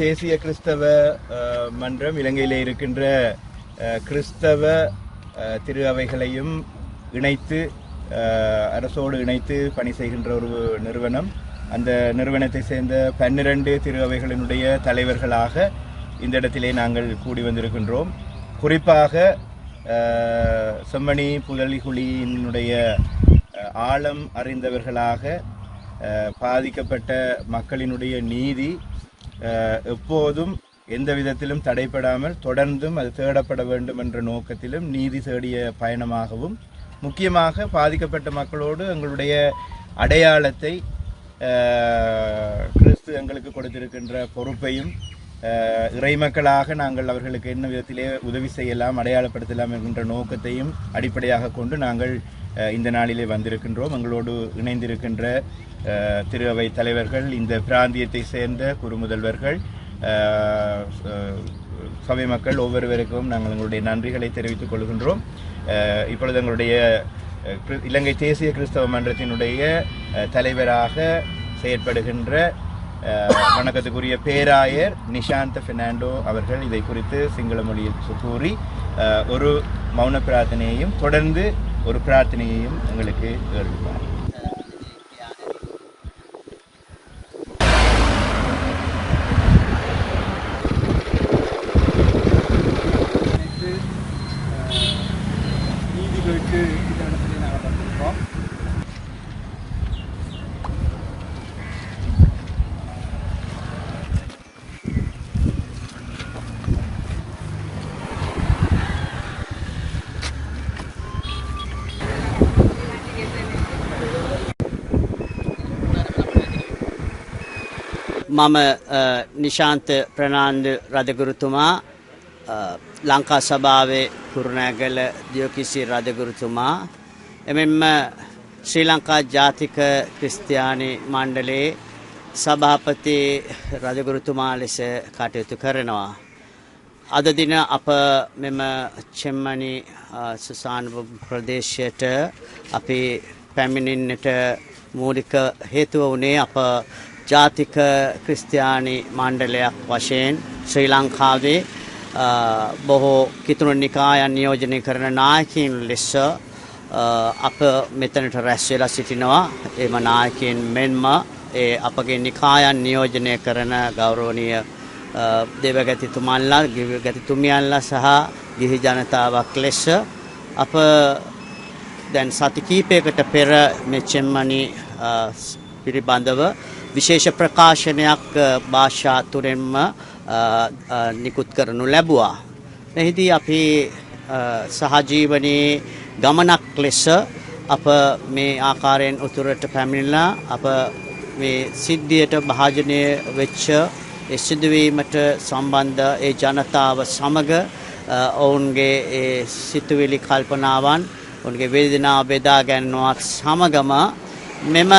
தேசிய கிறிஸ்தவ மன்றம் இலங்கையில் இருக்கின்ற கிறிஸ்தவ திரு அவைகளையும் இணைத்து அரசோடு இணைத்து பணி செய்கின்ற ஒரு நிறுவனம். அந்த நிறுவனத்தை சேர்ந்த பன்னிரண்டு திரு அவைகளினுடைய தலைவர்களாக இந்த இடத்திலே நாங்கள் கூடி வந்திருக்கின்றோம். குறிப்பாக செம்மணி புதலிகுழியினுடைய ஆழம் அறிந்தவர்களாக பாதிக்கப்பட்ட மக்களினுடைய நீதி எப்போதும் எந்த விதத்திலும் தடைப்படாமல் தொடர்ந்தும் அது தேடப்பட வேண்டும் என்ற நோக்கத்திலும் நீதி தேடிய பயணமாகவும் முக்கியமாக பாதிக்கப்பட்ட மக்களோடு எங்களுடைய அடையாளத்தை கிறிஸ்து எங்களுக்கு கொடுத்திருக்கின்ற பொறுப்பையும் இறைமக்களாக நாங்கள் அவர்களுக்கு என்ன விதத்திலே உதவி செய்யலாம் அடையாளப்படுத்தலாம் என்கின்ற நோக்கத்தையும் அடிப்படையாக கொண்டு நாங்கள் இந்த நாளிலே வந்திருக்கின்றோம். எங்களோடு இணைந்திருக்கின்ற திரு அவை தலைவர்கள் இந்த பிராந்தியத்தை சேர்ந்த குறுமுதல்வர்கள் சபை மக்கள் ஒவ்வொருவருக்கும் நாங்கள் எங்களுடைய நன்றிகளை தெரிவித்துக் கொள்கின்றோம். இப்பொழுது எங்களுடைய இலங்கை தேசிய கிறிஸ்தவ மன்றத்தினுடைய தலைவராக செயற்படுகின்ற வணக்கத்துக்குரிய பேராயர் நிஷாந்த பெர்னாண்டோ அவர்கள் இதை குறித்து சிங்கள மொழியில் கூறி ஒரு மௌன பிரார்த்தனையையும் தொடர்ந்து ஒரு பிரார்த்தனையையும் எங்களுக்கு ஏற்படுவார் මම අ, නිශාන්ත ප්‍රනාන්දු රදගුරුතුමා අ, ලංකා සභාවේ කුරුණෑගල දියෝකිසි රදගුරුතුමා එමෙන්ම ශ්‍රී ලංකා ජාතික ක්‍රිස්තියානි මණ්ඩලේ සභාපති රදගුරුතුමා ලෙස කටයුතු කරනවා. අද දින අප මෙම චෙම්මනි සුසාන ප්‍රදේශයට අපි පැමිණින්නට මූලික හේතුව වනේ අප ජාතික ක්‍රිස්තියානි මණ්ඩලයක් වශයෙන් ශ්‍රී ලංකාවේ අ, බොහෝ කිතුුණු නිකායන් නියෝජනය කරන නායකින් ලෙස්ස අ, අප මෙතනට රැස්වෙලා සිටිනවා. එම නායකයෙන් මෙන්ම ඒ අපගේ නිකායන් නියෝජනය කරන ගෞරවනීය අ, දෙවගැතිතුමන්ලා ගැතිතුමියන්ලා සහ ගිහි ජනතාවක් ලෙස්ස අප දැන් සති කීපයකට පෙර මෙච්චෙම්මනි පිළිබඳව විශේෂ ප්‍රකාශනයක් අ, භාෂා තුරෙන්ම අ, අ, නිකුත් කරනු ලැබුවා. එහිදී අපි අ, සහජීවනයේ ගමනක් ලෙස අප මේ ආකාරයෙන් උතුරට පැමිණිලා අප මේ සිද්ධියට භාජනය වෙච්ච ඒ සිදුවීමට සම්බන්ධ ඒ ජනතාව සමග අ, ඔවුන්ගේ ඒ සිතුවිලි කල්පනාවන් ඔවුන්ගේ වේදනාව බෙදා ගැන්නුවත් සමගම මෙම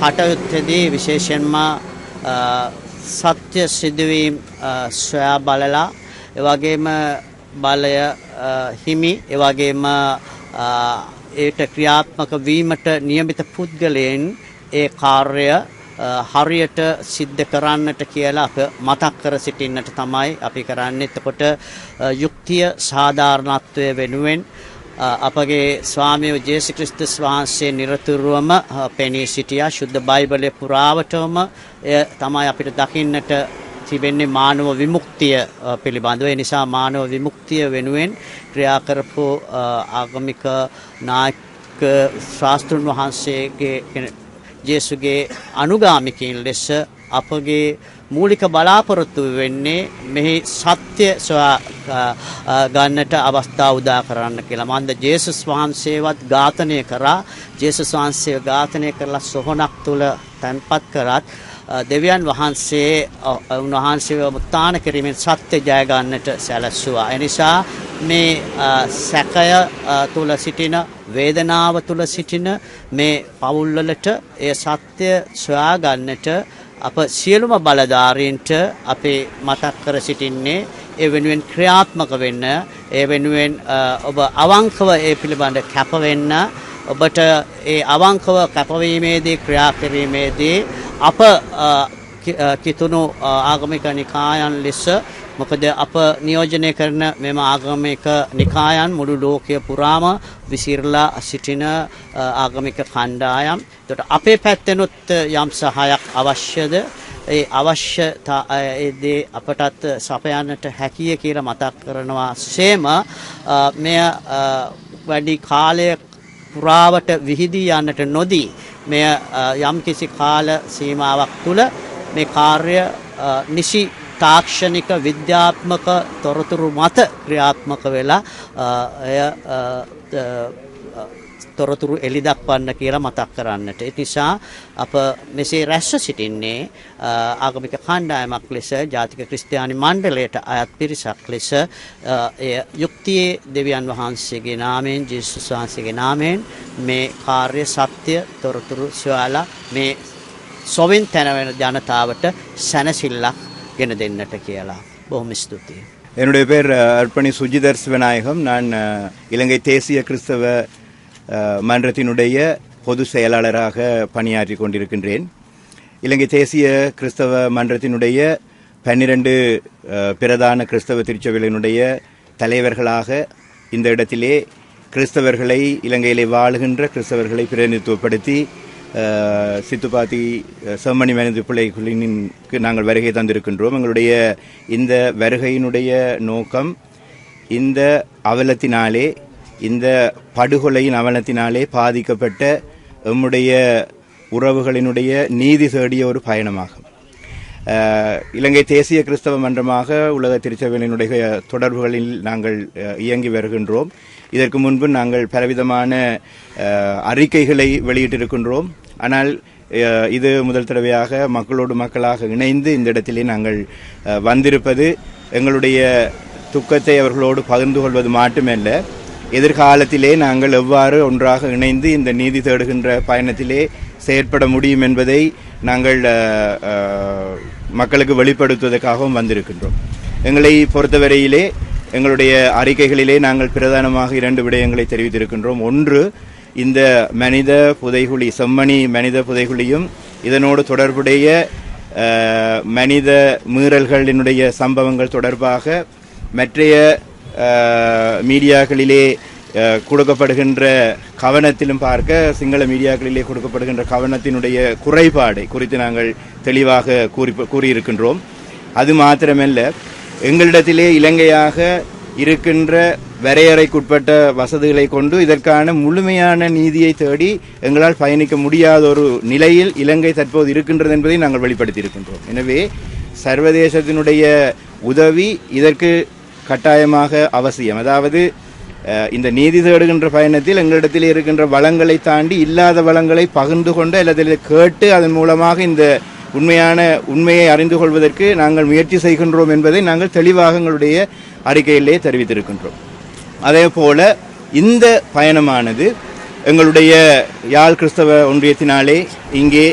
කටයුත්තදී විශේෂයෙන්ම අ, සත්‍ය සිදුවීම් අ, සොයා බලලා එවගේම බලය අ, හිමි එවගේම අ, ඒට ක්‍රියාත්මක වීමට නියමිත පුද්ගලයන් ඒ කාර්ය අ, හරියට සිද්ධ කරන්නට කියලා අප මතක් කර සිටින්නට තමයි අපි කරන්නේ. එතකොට අ, යුක්තිය සාධාරණත්වය වෙනුවෙන් අ, අපගේ ස්වාමියෝ ජේසු ක්‍රිස්තුස් වහන්සේ නිරතුරුවම අ, පෙනී සිටියා ශුද්ධ බයිබලය පුරාවටම එය තමයි අපිට දකින්නට තිබෙන්නේ මානව විමුක්තිය අ, පිළිබඳව. ඒ නිසා මානව විමුක්තිය වෙනුවෙන් ක්‍රියා කරපු අ, ආගමික නායක ශාස්ත්‍රුන් වහන්සේගේ කෙන- ජේසුගේ අනුගාමිකයින් ලෙස අපගේ මූලික බලාපොරොත්තු වෙන්නේ මෙහි සත්‍ය සොයා අ, අ, ගන්නට අවස්ථාව උදා කරන්න කියලා. මන්ද ජේසුස් වහන්සේවත් ඝාතනය කරා. ජේසුස් වහන්සේ ඝාතනය කරලා සොහොනක් තුල තැන්පත් කරත් අ, දෙවියන් වහන්සේ අ, උන්වහන්සේව උත්තාන කිරීමෙන් සත්‍ය ජය ගන්නට සැලැස්සුවා. එනිසා මේ අ, සැකය අ, තුල සිටින වේදනාව තුල සිටින මේ පවුල්වලට ඒ සත්‍ය සොයා ගන්නට අප සියලුම බලධාරීන්ට අපේ මතක් කර සිටින්නේ ඒ වෙනුවෙන් ක්‍රියාත්මක වෙන්න ඒ වෙනුවෙන් අ, ඔබ අවංකව ඒ පිළිබඳ කැපවෙන්න ඔබට ඒ අවංකව කැපවීමේදී ක්‍රියා කිරීමේදී අප අ, කි- අ, කිතුුණු අ, ආගමික නිකායන් ලෙස මොකද අප නියෝජනය කරන මෙම ආගමික නිකායන් මුළු ලෝකය පුරාම විසිරලා සිටින අ, ආගමික කණ්ඩායම්. තොට අපේ පැත්තෙනුත් යම් සහයක් අවශ්‍යද? ඒ අවශ්‍යතා ඒදේ අපටත් සපයන්නට හැකිය කියල මතක් කරනවා සේම. අ, මෙය අ, වැඩි කාලය පුරාවට විහිදී යන්නට නොදී මෙය අ, යම්කිසි කාල සීමාවක් තුළ මේ කාර්ය අ, නිසි තාක්ෂණික විද්‍යාත්මක තොරතුරු මත ක්‍රියාත්මක වෙලා අ, එය අ, අ, තොරතුරු එලි දක්වන්න කියලා මතක් කරන්නට. ඒ නිසා අප මෙසේ රැස්ව සිටින්නේ අ, ආගමික කණ්ඩායමක් ලෙස ජාතික ක්‍රිස්තියානි මණ්ඩලයට අයත් පිරිසක් ලෙස අ, එය යුක්තියේ දෙවියන් වහන්සේගේ නාමයෙන් ජේසුස් වහන්සේගේ නාමයෙන් මේ කාර්ය සත්‍ය තොරතුරු සොයාලා මේ සොවින් තැනවෙන ජනතාවට සැනසිල්ලක් ගෙන දෙන්නට කියලා. බොහොම ස්තුතියි. என்னுடைய பேர் அஹ், அர்ப்பணி சுஜிதர் சிவநாயகம் நான் அஹ், இலங்கை தேசிய கிறிஸ்தவ அஹ், மன்றத்தினுடைய பொது செயலாளராக பணியாற்றி கொண்டிருக்கின்றேன் இலங்கை தேசிய கிறிஸ்தவ மன்றத்தினுடைய பன்னிரண்டு அஹ், பிரதான கிறிஸ்தவ திருச்சபைகளினுடைய தலைவர்களாக இந்த இடத்திலே கிறிஸ்தவர்களை இலங்கையிலே வாழுகின்ற கிறிஸ்தவர்களை பிரதிநிதித்துவப்படுத்தி அஹ், சித்துப்பாத்தி அஹ், செம்மணி பிள்ளை குழுவினுக்கு நாங்கள் வருகை தந்திருக்கின்றோம். எங்களுடைய இந்த வருகையினுடைய நோக்கம் இந்த அவலத்தினாலே இந்த படுகொலையின் அவலத்தினாலே பாதிக்கப்பட்ட எம்முடைய உறவுகளினுடைய நீதி தேடிய ஒரு பயணமாகும். இலங்கை தேசிய கிறிஸ்தவ மன்றமாக உலக திருச்சபையினுடைய தொடர்புகளில் நாங்கள் இயங்கி வருகின்றோம். இதற்கு முன்பு நாங்கள் பலவிதமான அறிக்கைகளை வெளியிட்டிருக்கின்றோம். ஆனால் இது முதல் தடவையாக மக்களோடு மக்களாக இணைந்து இந்த இடத்திலே நாங்கள் வந்திருப்பது. எங்களுடைய துக்கத்தை அவர்களோடு பகிர்ந்து கொள்வது மட்டுமல்ல. எதிர்காலத்திலே நாங்கள் எவ்வாறு ஒன்றாக இணைந்து இந்த நீதி தேடுகின்ற பயணத்திலே செயற்பட முடியும் என்பதை நாங்கள் மக்களுக்கு வெளிப்படுத்துவதற்காகவும் வந்திருக்கின்றோம். எங்களை பொறுத்தவரையிலே எங்களுடைய அறிக்கைகளிலே நாங்கள் பிரதானமாக இரண்டு விடயங்களை தெரிவித்திருக்கின்றோம். ஒன்று இந்த மனித புதைகுழி செம்மணி மனித புதைகுழியும் இதனோடு தொடர்புடைய மனித மீறல்களினுடைய சம்பவங்கள் தொடர்பாக மற்றைய மீடியாக்களிலே கொடுக்கப்படுகின்ற கவனத்திலும் பார்க்க சிங்கள மீடியாக்களிலே கொடுக்கப்படுகின்ற கவனத்தினுடைய குறைபாடு குறித்து நாங்கள் தெளிவாக கூறி கூறியிருக்கின்றோம். அது மாத்திரமல்ல எங்களிடத்திலே இலங்கையாக இருக்கின்ற வரையறைக்குட்பட்ட வசதிகளை கொண்டு இதற்கான முழுமையான நீதியை தேடி எங்களால் பயணிக்க முடியாத ஒரு நிலையில் இலங்கை தற்போது இருக்கின்றது என்பதை நாங்கள் வெளிப்படுத்தி இருக்கின்றோம் எனவே சர்வதேசத்தினுடைய உதவி இதற்கு கட்டாயமாக அவசியம். அதாவது இந்த நீதி தேடுகின்ற பயணத்தில் எங்களிடத்தில் இருக்கின்ற வளங்களை தாண்டி இல்லாத வளங்களை பகிர்ந்து கொண்டு அல்லது கேட்டு அதன் மூலமாக இந்த உண்மையான உண்மையை அறிந்து கொள்வதற்கு நாங்கள் முயற்சி செய்கின்றோம் என்பதை நாங்கள் தெளிவாக எங்களுடைய அறிக்கையிலே தெரிவித்திருக்கின்றோம். அதே போல இந்த பயணமானது எங்களுடைய யாழ் கிறிஸ்தவ ஒன்றியத்தினாலே இங்கே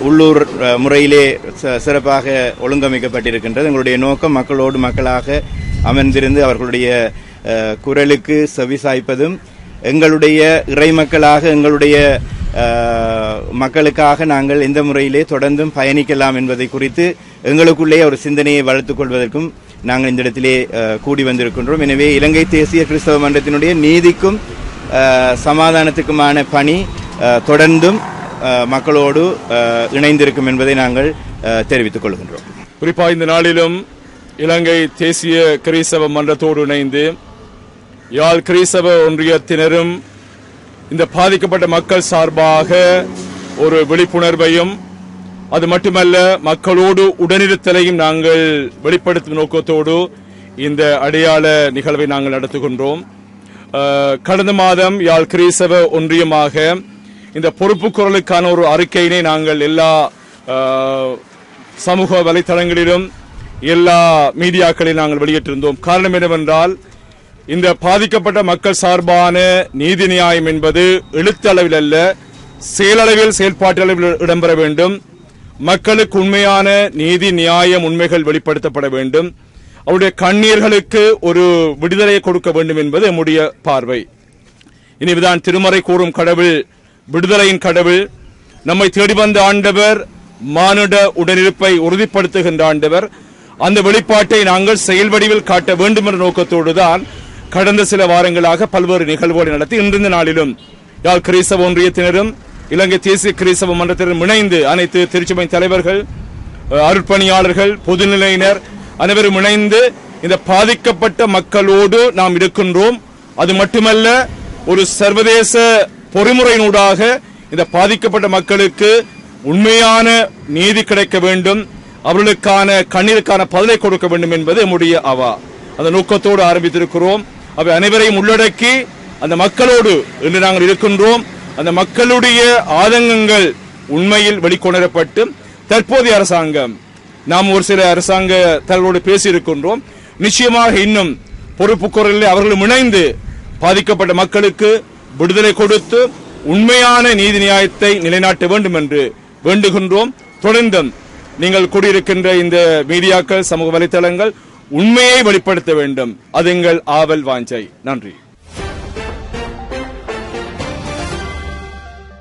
உள்ளூர் முறையிலே ச- சிறப்பாக ஒழுங்கமைக்கப்பட்டிருக்கின்றது. எங்களுடைய நோக்கம் மக்களோடு மக்களாக அமர்ந்திருந்து அவர்களுடைய குரலுக்கு செவிசாய்ப்பதும் எங்களுடைய இறைமக்களாக எங்களுடைய மக்களுக்காக நாங்கள் எந்த முறையிலே தொடர்ந்தும் பயணிக்கலாம் என்பதை குறித்து எங்களுக்குள்ளே ஒரு சிந்தனையை வளர்த்துக் கொள்வதற்கும் நாங்கள் இந்த இடத்திலே கூடி வந்திருக்கின்றோம். எனவே இலங்கை தேசிய கிறிஸ்தவ மன்றத்தினுடைய நீதிக்கும் சமாதானத்துக்குமான பணி தொடர்ந்தும் மக்களோடு இணைந்திருக்கும் என்பதை நாங்கள் தெரிவித்துக் கொள்கின்றோம். குறிப்பாக இந்த நாளிலும் இலங்கை தேசிய கிறிஸ்தவ மன்றத்தோடு இணைந்து யாழ் கிறிஸ்தவ ஒன்றியத்தினரும் இந்த பாதிக்கப்பட்ட மக்கள் சார்பாக ஒரு விழிப்புணர்வையும் அது மட்டுமல்ல மக்களோடு உடனிருத்தலையும் நாங்கள் வெளிப்படுத்தும் நோக்கத்தோடு இந்த அடையாள நிகழ்வை நாங்கள் நடத்துகின்றோம். கடந்த மாதம் யாழ் கிறிஸ்தவ ஒன்றியமாக இந்த பொறுப்பு குரலுக்கான ஒரு அறிக்கையினை நாங்கள் எல்லா சமூக வலைத்தளங்களிலும் எல்லா மீடியாக்களையும் நாங்கள் வெளியிட்டிருந்தோம். காரணம் என்னவென்றால் இந்த பாதிக்கப்பட்ட மக்கள் சார்பான நீதி நியாயம் என்பது எழுத்தளவில் அல்ல செயலளவில் செயல்பாட்டளவில் இடம்பெற வேண்டும். மக்களுக்கு உண்மையான நீதி நியாயம் உண்மைகள் வெளிப்படுத்தப்பட வேண்டும். அவருடைய கண்ணீர்களுக்கு ஒரு விடுதலையை கொடுக்க வேண்டும் என்பது நம்முடைய பார்வை. இனிதான் திருமறை கூறும் கடவுள் விடுதலையின் கடவுள் நம்மை தேடி வந்த ஆண்டவர் மானுட உடனிருப்பை உறுதிப்படுத்துகின்ற ஆண்டவர் அந்த வெளிப்பாட்டை நாங்கள் செயல் வடிவில் காட்ட வேண்டும் என்ற நோக்கத்தோடு தான் கடந்த சில வாரங்களாக பல்வேறு நிகழ்வுகளை நடத்தி இன்றைந்த நாளிலும் யாழ் கிறிஸ்தவ ஒன்றியத்தினரும் இலங்கை தேசிய கிறிஸ்தவ மன்றத்தினரும் இணைந்து அனைத்து திருச்சபை தலைவர்கள் அருட்பணியாளர்கள் பொதுநிலையினர் அனைவரும் இணைந்து இந்த பாதிக்கப்பட்ட மக்களோடு நாம் இருக்கின்றோம். அது மட்டுமல்ல ஒரு சர்வதேச பொறிமுறையினூடாக இந்த பாதிக்கப்பட்ட மக்களுக்கு உண்மையான நீதி கிடைக்க வேண்டும். அவர்களுக்கான கண்ணீருக்கான பதிலை கொடுக்க வேண்டும் என்பது நம்முடைய அவா. அந்த நோக்கத்தோடு ஆரம்பித்திருக்கிறோம். அவை அனைவரையும் உள்ளடக்கி அந்த மக்களோடு இன்று நாங்கள் இருக்கின்றோம். அந்த மக்களுடைய ஆதங்கங்கள் உண்மையில் வெளிக்கொணரப்பட்டு தற்போதைய அரசாங்கம் நாம் ஒரு சில அரசாங்க தலைவரோடு பேசியிருக்கின்றோம். நிச்சயமாக இன்னும் பொறுப்பு குரலில் அவர்களும் இணைந்து பாதிக்கப்பட்ட மக்களுக்கு விடுதலை கொடுத்து உண்மையான நீதி நியாயத்தை நிலைநாட்ட வேண்டும் என்று வேண்டுகின்றோம். தொடர்ந்தும் நீங்கள் கூடியிருக்கின்ற இந்த மீடியாக்கள் சமூக வலைத்தளங்கள் உண்மையை வெளிப்படுத்த வேண்டும். அது எங்கள் ஆவல் வாஞ்சை. நன்றி.